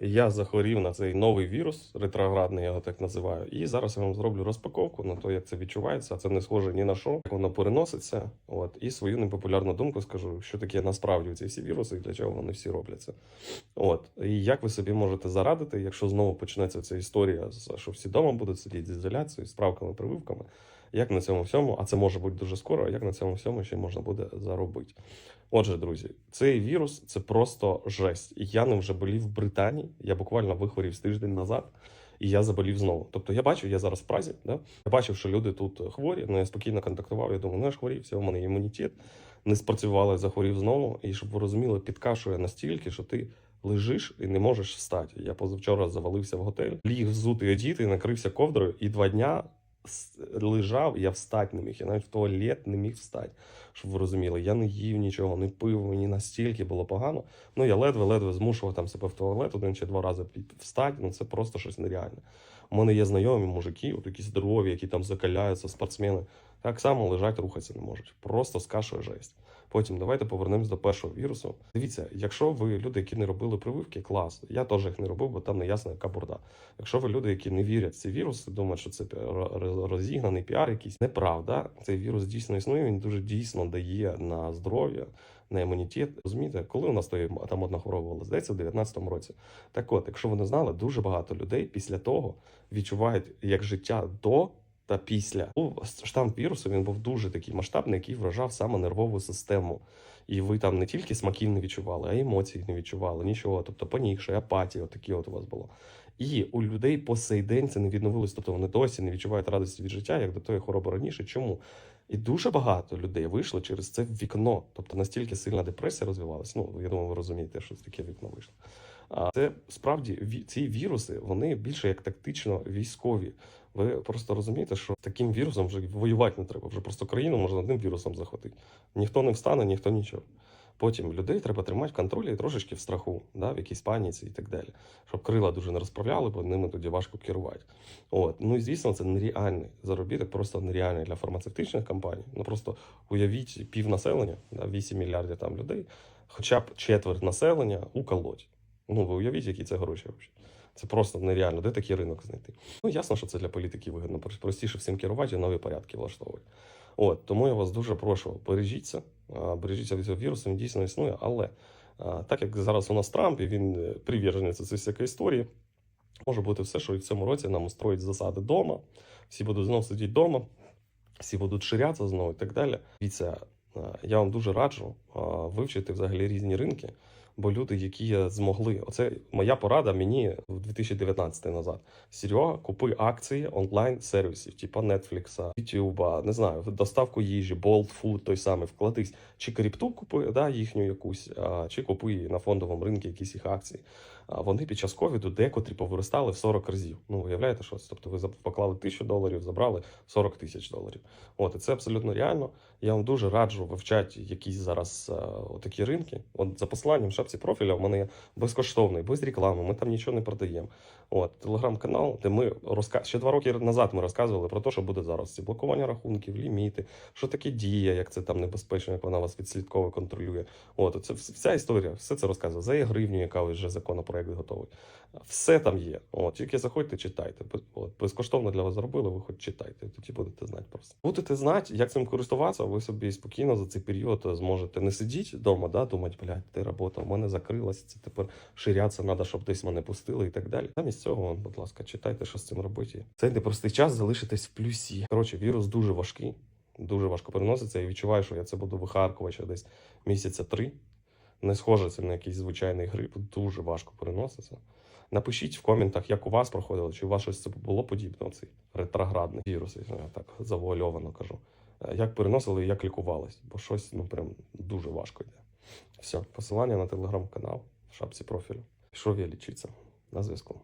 Я захворів на цей новий вірус, ретроградний, я його так називаю. І зараз я вам зроблю розпаковку на те, як це відчувається. Це не схоже ні на що, як воно переноситься. От і свою непопулярну думку скажу, що таке насправді ці всі віруси і для чого вони всі робляться. От і як ви собі можете зарадити, якщо знову почнеться ця історія, що всі вдома будуть сидіти з ізоляцією, з справками, прививками. Як на цьому всьому, а це може бути дуже скоро, як на цьому всьому ще можна буде заробити. Отже, друзі, цей вірус це просто жесть. Я ним вже болів в Британії. Я буквально вихворів з тиждень назад, і я заболів знову. Тобто я бачу, я зараз в Празі, да? я бачив, що люди тут хворі, ну я спокійно контактував. Я думаю, ну я ж хворів, все, в мене імунітет. Не спрацювало, захворів знову. І щоб ви розуміли, підкашує настільки, що ти лежиш і не можеш встати. Я позавчора завалився в готель, ліг взутий одіти, накрився ковдрою, і два дня лежав, я встати не міг. Я навіть в туалет не міг встати. Щоб ви розуміли, я не їв нічого, не пив, мені настільки було погано. Ну я ледве-ледве змушував там себе в туалет один чи два рази встати. Ну це просто щось нереальне. У мене є знайомі мужики, от такі здорові, які там закаляються, спортсмени. Так само лежать, рухатися не можуть. Просто скашує жесть. Потім давайте повернемось до першого вірусу. Дивіться, якщо ви люди, які не робили прививки, клас. Я теж їх не робив, бо там не ясно, яка бурда. Якщо ви люди, які не вірять в ці віруси, думають, що це розігнаний піар, якийсь неправда. Цей вірус дійсно існує. Він дуже дійсно дає на здоров'я, на імунітет. Розумієте, коли у нас той там одна хвороба здається, в 19-му році. Так от, якщо ви не знали, дуже багато людей після того відчувають як життя до. Та після Був штам вірусу він був дуже такий масштабний, який вражав саме нервову систему. І ви там не тільки смаків не відчували, а й емоцій не відчували, нічого. Тобто панікше, апатія, от такі от у вас було. І у людей по сей день це не відновилось, тобто вони досі не відчувають радості від життя, як до тої хвороби раніше. Чому? І дуже багато людей вийшло через це вікно. Тобто настільки сильна депресія розвивалася. Ну, я думаю, ви розумієте, що таке вікно вийшло. Це справді ці віруси вони більше як тактично військові. Ви просто розумієте, що таким вірусом вже воювати не треба. Вже просто країну можна одним вірусом захватити. Ніхто не встане, ніхто нічого. Потім людей треба тримати в контролі і трошечки в страху, да, в якійсь паніці і так далі. Щоб крила дуже не розправляли, бо ними тоді важко керувати. От. Ну і звісно, це нереальний заробіток, просто нереальний для фармацевтичних компаній. Ну просто уявіть пів населення, да, 8 мільярдів там людей, хоча б четверть населення уколоть. Ну, ви уявіть, які це гроші взагалі. Це просто нереально. Де такий ринок знайти? Ну, ясно, що це для політики вигідно. Простіше всім керувати і нові порядки влаштовувати. От, тому я вас дуже прошу, бережіться, бережіться від цього вірусу, він дійсно існує. Але так як зараз у нас Трамп, і він е, цієї всякої історії, може бути все, що і в цьому році нам устроїть засади вдома, всі будуть знову сидіти вдома, всі будуть ширятися знову і так далі. Дивіться, я вам дуже раджу вивчити взагалі різні ринки. Бо люди, які змогли, оце моя порада мені в 2019 назад. Серега, купи акції онлайн-сервісів, типу Netflix, YouTube, не знаю, доставку їжі, Bolt Food, той самий, вкладись. Чи крипту купи, да, їхню якусь, а, чи купи на фондовому ринку якісь їх акції. Вони під час ковіду декотрі повиростали в 40 разів. Ну, уявляєте, що? Тобто ви поклали тисячу доларів, забрали 40 тисяч доларів. От, і це абсолютно реально. Я вам дуже раджу вивчати якісь зараз а, такі ринки. От за посиланням в шапці профіля в мене є безкоштовний, без реклами. Ми там нічого не продаємо. От телеграм-канал, де ми розка... ще два роки назад ми розказували про те, що буде зараз. Ці блокування рахунків, ліміти, що таке дія, як це там небезпечно, як вона вас відслідково контролює. От це вся історія, все це розказує. За гривню, яка вже законопроект готовий. Все там є. От тільки заходьте, читайте. Безкоштовно для вас зробили. Ви хоч читайте, тоді будете знати просто. Будете знати, як цим користуватися. Ви собі спокійно за цей період зможете не сидіти вдома, да, думати, блядь, ти робота, у мене закрилася, це тепер ширяться, треба, щоб десь мене пустили і так далі. Замість цього, будь ласка, читайте, що з цим робити. Цей непростий час залишитесь в плюсі. Коротше, вірус дуже важкий, дуже важко переноситься. І відчуваю, що я це буду вихаркувати ще десь місяця три. Не схоже це на якийсь звичайний грип, дуже важко переноситься. Напишіть в коментах, як у вас проходило, чи у вас щось це було подібне, цей ретроградний вірус, я так завуальовано кажу. Е, Як переносили і як лікувались, бо щось ну прям дуже важко йде. Все, посилання на телеграм-канал в шапці профілю. Пішов я лічитися. На зв'язку.